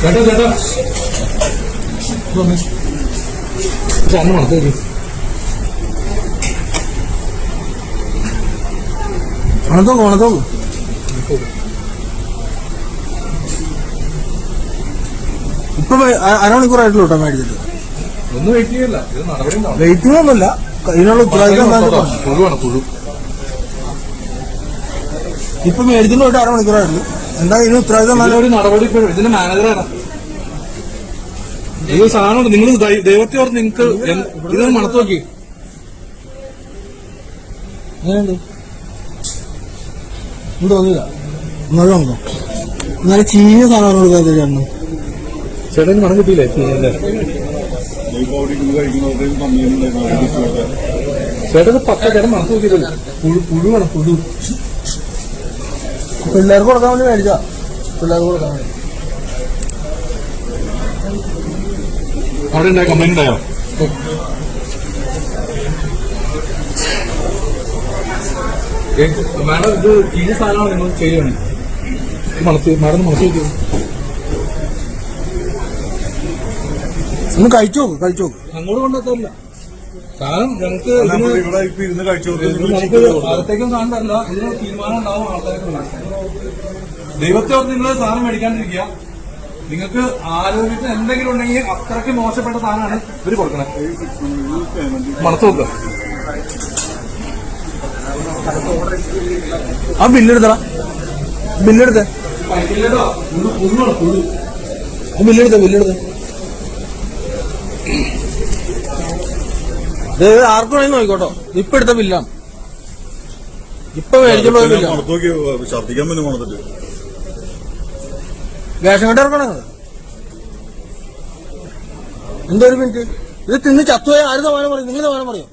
ചേട്ടാ ചേട്ടാ അന്ന് മണത്തേക്ക് ഇപ്പൊ അരമണിക്കൂറായിട്ടുള്ളൂ കേട്ടോ മേടിച്ചിട്ട്. ഒന്നും വെയിറ്റ് ചെയ്യല്ല. ഇത് നടപടി വെയിറ്റ് വെയിറ്റിംഗ് ഒന്നുമില്ല ഇതിനുള്ള ഉത്തരവാദിത്തം. പുഴുവാണ് പുഴു. ഇപ്പൊ മേടിച്ചിട്ട് പോയിട്ട് അരമണിക്കൂറായിട്ടുള്ളൂ എന്താ ഇതിന് ഉത്തരവാദിത്തം? നല്ല നല്ലൊരു നടപടി ഇതിന്റെ മാനേജറാണ് ഇത് സാധനമുണ്ട്. നിങ്ങൾ ദൈവത്തെ ഓർത്ത് നിങ്ങൾക്ക് ഇതൊന്ന് മണത്ത് നോക്കി. ചീഞ്ഞ സാധനം കൊടുക്കാത്ത ചേട്ടന് ചേട്ടന് മണം കിട്ടിയില്ലേ? ചേട്ടന് പക്ക ചേട്ടൻ മണത്ത് നോക്കിയില്ലല്ലോ പുഴു പുഴുവാണ് പുഴു. പിള്ളേർക്ക് കൊടുക്കാൻ വേണ്ടി മേടിച്ചാ? പിള്ളേർക്ക് കൊടുക്കാൻ വേണ്ടി. അവിടെ ഉണ്ടായ? കംപ്ലൈന്റ് ഉണ്ടായോ മാഡം ഇത് ഈ സാധനമാണ് നിങ്ങൾ ചെയ്യണേ മണത്ത് മാഡം മണത്ത് നോക്കിയോ ഒന്ന് കഴിച്ചു നോക്ക് കഴിച്ചു നോക്ക് അങ്ങോട്ട് കൊണ്ടെത്തല്ല കാരണം ഞങ്ങൾക്ക് നമുക്ക് അകത്തേക്കും കാണണ്ടല്ല. ഇതിന് തീരുമാനം ഉണ്ടാവും ആൾക്കാർക്ക് ദൈവത്തെ ഓർത്ത് നിങ്ങൾ സാധനം മേടിക്കാണ്ടിരിക്കുക. നിങ്ങൾക്ക് ആരോഗ്യത്തിന് എന്തെങ്കിലും ഉണ്ടെങ്കിൽ അത്രയ്ക്ക് മോശപ്പെട്ട സാധനമാണ് ഇവർ കൊടുക്കണേ മണത്ത് നോക്കുക ആ ബില്ലെടുത്തടാ. ബില്ലെടുത്ത്. ബില്ലെടുത്ത? ബില്ലെടുത്തേ ബില്ലെടുത്തേ. ഇത് ആർക്കും വേണമെങ്കിൽ നോക്കിക്കോട്ടോ. ഇപ്പൊ എടുത്ത ബില്ലാണ്. ഇപ്പൊ മേടിച്ചോളൂ ബില്ലാണ്. ഛർദിക്കാൻ പിന്നെ മണത്തിട്ട് റേഷൻ കട ഇറക്കണം എന്തോ ഒരു മിനിറ്റ്. ഇത് തിന്ന് ചത്തുപോയ ആര് സമാനം പറയും? നിങ്ങൾ സമാനം പറയും?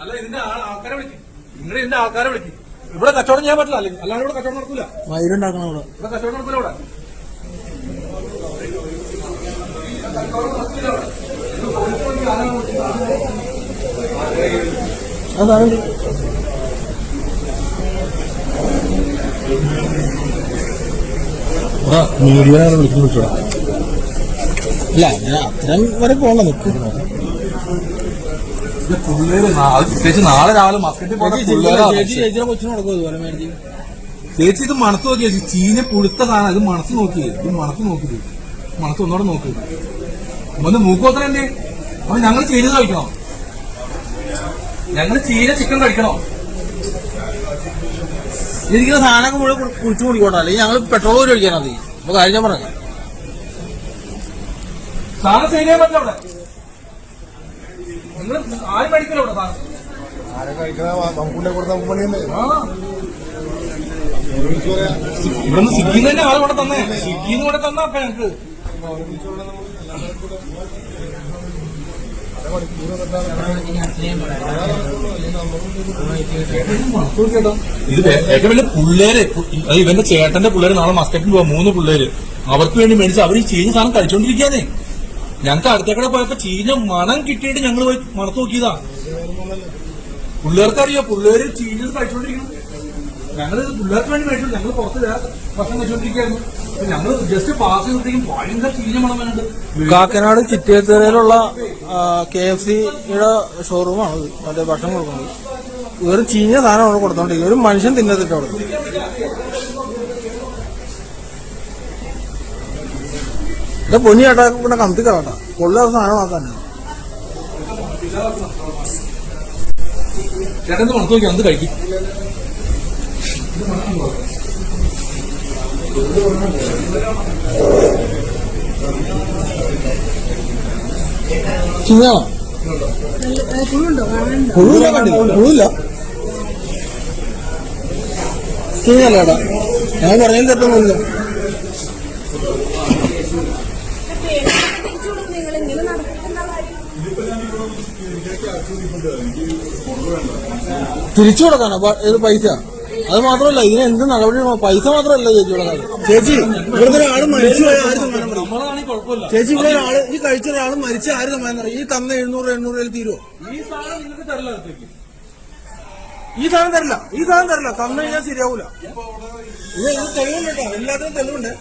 അല്ല ഇതിന്റെ ആൾക്കാരെ വിളിക്കും. നിങ്ങൾ ഇതിന്റെ ആൾക്കാരെ വിളിക്കും. ഇവിടെ കച്ചവടം ചെയ്യാൻ പറ്റില്ല. അല്ലെങ്കിൽ അല്ലാണ്ട് ഇവിടെ കച്ചവടം നടക്കൂല. മയിലുണ്ടാക്കണം ഇവിടെ ഇവിടെ കച്ചവടം നടക്കൂല ഇവിടെ. അതാണ്. മീഡിയ വിളിക്കുന്നു വിളിച്ചോടാ ഇല്ല ഞാൻ അത്രയും വരെ പോകണ്ട നിൽക്കും നാളെ രാവിലെ ചേച്ചി ചേച്ചി ഇത് മണത്ത് നോക്കിയ ചേച്ചി. ചീഞ്ഞ പുഴുത്തതാണ് സാധനം ഇത് മണത്ത് നോക്കിയേ ഇത് മണത്ത് നോക്കിയത് മണത്ത് ഒന്നോടെ നോക്കി. ഒന്ന് മൂക്കോത്ര എന്തേ? അപ്പൊ ഞങ്ങൾ ചെയ്ത് കഴിക്കണോ? ഞങ്ങൾ ചീര ചിക്കൻ കഴിക്കണോ? ഇരിക്കുന്ന സാധനമൊക്കെ മുഴുവൻ കുഴിച്ചു കുടിക്കോട്ടെ അല്ലെങ്കിൽ ഞങ്ങൾ പെട്രോൾ പോലും ഒഴിക്കാൻ മതി. അപ്പൊ കാര്യം ഞാൻ പറഞ്ഞു. സാധനം സെയിൽ ചെയ്യാൻ പറ്റില്ല അവിടെ. നിങ്ങൾ ആരും മേടിക്കില്ല അവിടെ സാധനം. ഇവിടുന്ന് സ്വിഗ്ഗിന്ന് തന്നെ. ആൾ ഇവിടെ തന്നെ. സ്വിഗ്ഗിന്ന് ഇവിടെ തന്നാ അപ്പൊ ഞങ്ങക്ക് ഇത് ഏറ്റവും വലിയ പിള്ളേര് ഇവന്റെ ചേട്ടന്റെ പിള്ളേര് നാളെ മസ്കറ്റിൽ പോവാ മൂന്ന് പിള്ളേര്. അവർക്ക് വേണ്ടി മേടിച്ച് അവർ ഈ ചീഞ്ഞ സാധനം കഴിച്ചോണ്ടിരിക്കാനേ ഞങ്ങൾക്ക് അടുത്തേക്കടെ പോയപ്പോ ചീഞ്ഞ മണം കിട്ടിയിട്ട് ഞങ്ങൾ പോയി മണത്ത് നോക്കിയതാ. പിള്ളേർക്കറിയോ? പിള്ളേര് ചീഞ്ഞത് കഴിച്ചോണ്ടിരിക്കണം ഞങ്ങൾ പിള്ളേർക്ക് വേണ്ടി മേടിച്ചു. ഞങ്ങൾ പുറത്ത് ഭക്ഷണം കഴിച്ചോണ്ടിരിക്കുകയായിരുന്നു. അപ്പൊ ഞങ്ങൾ ജസ്റ്റ് പാസ് ചെയ്തിട്ടേക്കും ഭയങ്കര ചീഞ്ഞ മണം വേണ്ട കാക്കനാട് ചിറ്റേത്തറയിലുള്ള കെ എഫ് സിയുടെ ഷോറൂമാണ് മറ്റേ ഭക്ഷണം കൊടുക്കുന്നത്. വെറും ചീഞ്ഞ സാധനം അവിടെ കൊടുത്തോണ്ടിരിക്കും ഒരു മനുഷ്യൻ തിന്നത്തിട്ട് അവിടെ. എന്റെ പൊന്നി ചേട്ടാ ഇവിടെ കമത്തി കൊള്ളാത്ത സാധനം ചേട്ടൻ നോക്കി അന്ന് കഴിക്കും. ചീഞ്ഞാണോ പുഴുവില്ല കണ്ടില്ല. പുഴുവില്ല. ചീഞ്ഞല്ല ചേട്ടാ ഞാൻ പറഞ്ഞതിൽ തെറ്റൊന്നുമില്ല തിരിച്ചു കൊടുക്കാനോ? ഇത് പൈസ അത് മാത്രമല്ല ഇതിന് എന്ത് നടപടി? പൈസ മാത്രമല്ല ചേച്ചി ഇവിടെ കാര്യം ചേച്ചി ഇവിടുത്തെ ഒരാൾ മരിച്ചു പോയ ആര് സമ്മാനം പറയും? നമ്മളാണെങ്കിൽ കുഴപ്പമില്ല. ചേച്ചി ഇവിടെ ഒരാൾ ഈ കഴിച്ച ഒരാൾ മരിച്ച ആര് സമ്മാനം പറയും? ഈ തന്ന എഴുന്നൂറ് എണ്ണൂറ് രൂപയിൽ തീരുവോ? ഈ സാധനം നിങ്ങൾക്ക് തരില്ല ഈ സാധനം തരില്ല. ഈ സാധനം തരില്ല. തന്നു കഴിഞ്ഞാൽ ശരിയാവൂല. ഇത് ഇത് തെളിവുണ്ട് കേട്ടോ. എല്ലാത്തിനും തെളിവുണ്ട്.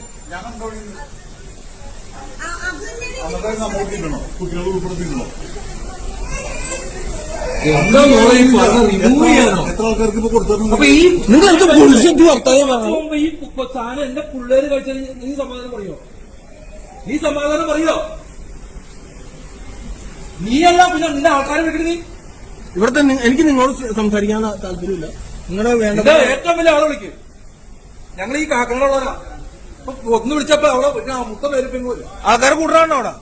കുട്ടികൾ ഉൾപ്പെടെ തിന്നണോ എന്താ മോളെ ഈ പറഞ്ഞത് റിമൂവ് ചെയ്യാനോ? എത്ര ആൾക്കാർക്ക് ഇപ്പൊ കൊടുത്തിട്ടുണ്ട്? അപ്പൊ ഈ നിങ്ങൾ എന്ത് ബുൾഷിറ്റ് വർത്താനം പറഞ്ഞു മുമ്പ് ഈ പു- സാധനം എന്റെ പിള്ളേര് കഴിച്ചാൽ നീ സമാധാനം പറയോ? നീ സമാധാനം പറയോ? നീയല്ല പിന്നെ നിന്റെ ആൾക്കാരെ വിളിക്കണ നീ? ഇവിടുത്തെ എനിക്ക് നിങ്ങളോട് സംസാരിക്കാൻ താല്പര്യമില്ല. നിങ്ങളുടെ വേണ്ട ഏറ്റവും വലിയ ആളെ വിളിക്കും. ഞങ്ങൾ ഈ കാക്കങ്ങളുള്ളവരാ. അപ്പൊ ഒന്ന് വിളിച്ചപ്പോ അവിടെ പിന്നെ മുത്ത പേര് പെങ്ങൂര് ആൾക്കാരെ കൂട്ടണോ അവിടെ?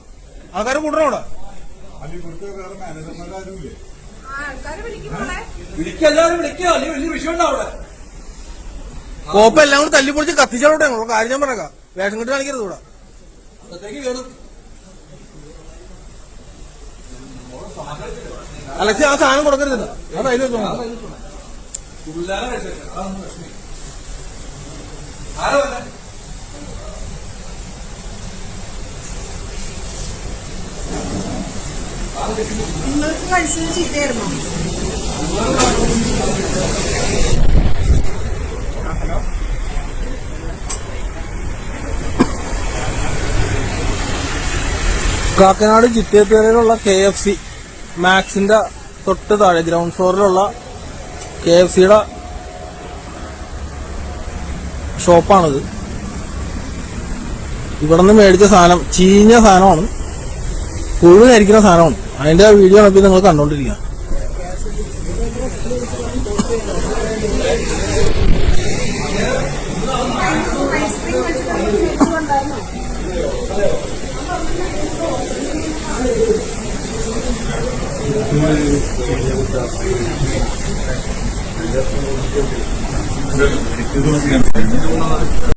ആൾക്കാരെ കൂട്ടണോ അവിടെ? വിളിക്കുക അല്ലെങ്കിൽ വലിയ അവിടെ. കോപ്പ എല്ലാം കൂടി തല്ലിപ്പൊളിച്ച് കത്തിച്ചോട്ടെ ഞങ്ങൾ കാര്യം ഞാൻ പറയാം വേഷം കിട്ടി കാണിക്കരുത് ഇവിടെ. അലക്സി ആ സാധനം കൊടുക്കരുത്. അത് അതിൽ വെച്ചോ. ആരാ നിങ്ങൾക്ക് കഴിച്ചത് ചീത്തയായിരുന്നോ കാക്കനാട് ചിറ്റേത്തേരയിലുള്ള കെ എഫ് സി മാക്സിന്റെ തൊട്ട് താഴെ ഗ്രൗണ്ട് ഫ്ലോറിലുള്ള കെ എഫ് സിയുടെ ഷോപ്പാണിത്. ഇവിടെ നിന്ന് മേടിച്ച സാധനം ചീഞ്ഞ സാധനമാണ്. പുഴുവിനരിക്കുന്ന സാധനമാണ്. അതിന്റെ വീഡിയോ ആണ് ഇപ്പൊ നിങ്ങൾ കണ്ടോണ്ടിരിക്കുക ഇത്